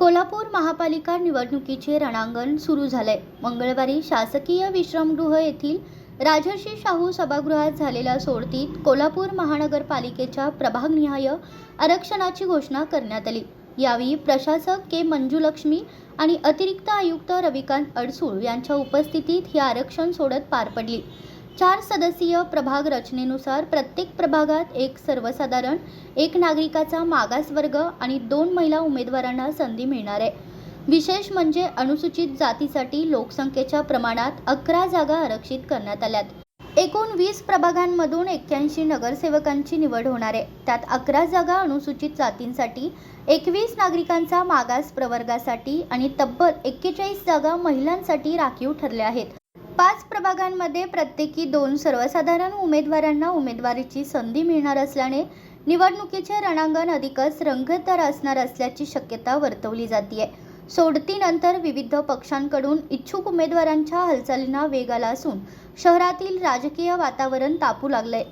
कोल्हापूर महापालिका निवडणुकीचे रणांगण सुरू झालंय. मंगळवारी शासकीय विश्रामगृह येथील राजर्षी शाहू सभागृहात झालेल्या सोडतीत कोल्हापूर महानगरपालिकेच्या प्रभागनिहाय आरक्षणाची घोषणा करण्यात आली. यावेळी प्रशासक के. मंजुलक्ष्मी आणि अतिरिक्त आयुक्त रविकांत अडसूळ यांच्या उपस्थितीत ही आरक्षण सोडत पार पडली. चार सदस्यीय प्रभाग रचनेनुसार प्रत्येक प्रभागात एक सर्वसाधारण एक नागरिकाचा मागास वर्ग आणि दोन महिला उमेदवारांना संधी मिळणार आहे. विशेष म्हणजे अनुसूचित जातीसाठी लोकसंख्येच्या प्रमाणात अकरा जागा आरक्षित करण्यात आल्यात. एकूण वीस प्रभागांमधून एक्क्याऐंशी नगरसेवकांची निवड होणार आहे. त्यात अकरा जागा अनुसूचित जातींसाठी एकवीस नागरिकांचा मागास प्रवर्गासाठी आणि तब्बल एक्केचाळीस जागा महिलांसाठी राखीव ठरल्या आहेत. पाच प्रभागांमध्ये प्रत्येकी दोन सर्वसाधारण उमेदवारांना उमेदवारीची संधी मिळणार असल्याने निवडणुकीचे रणांगण अधिकच रंगतदार असणार असल्याची शक्यता वर्तवली जाते सोडतीनंतर विविध पक्षांकडून इच्छुक उमेदवारांच्या हालचालींना वेग आला असून शहरातील राजकीय वातावरण तापू लागले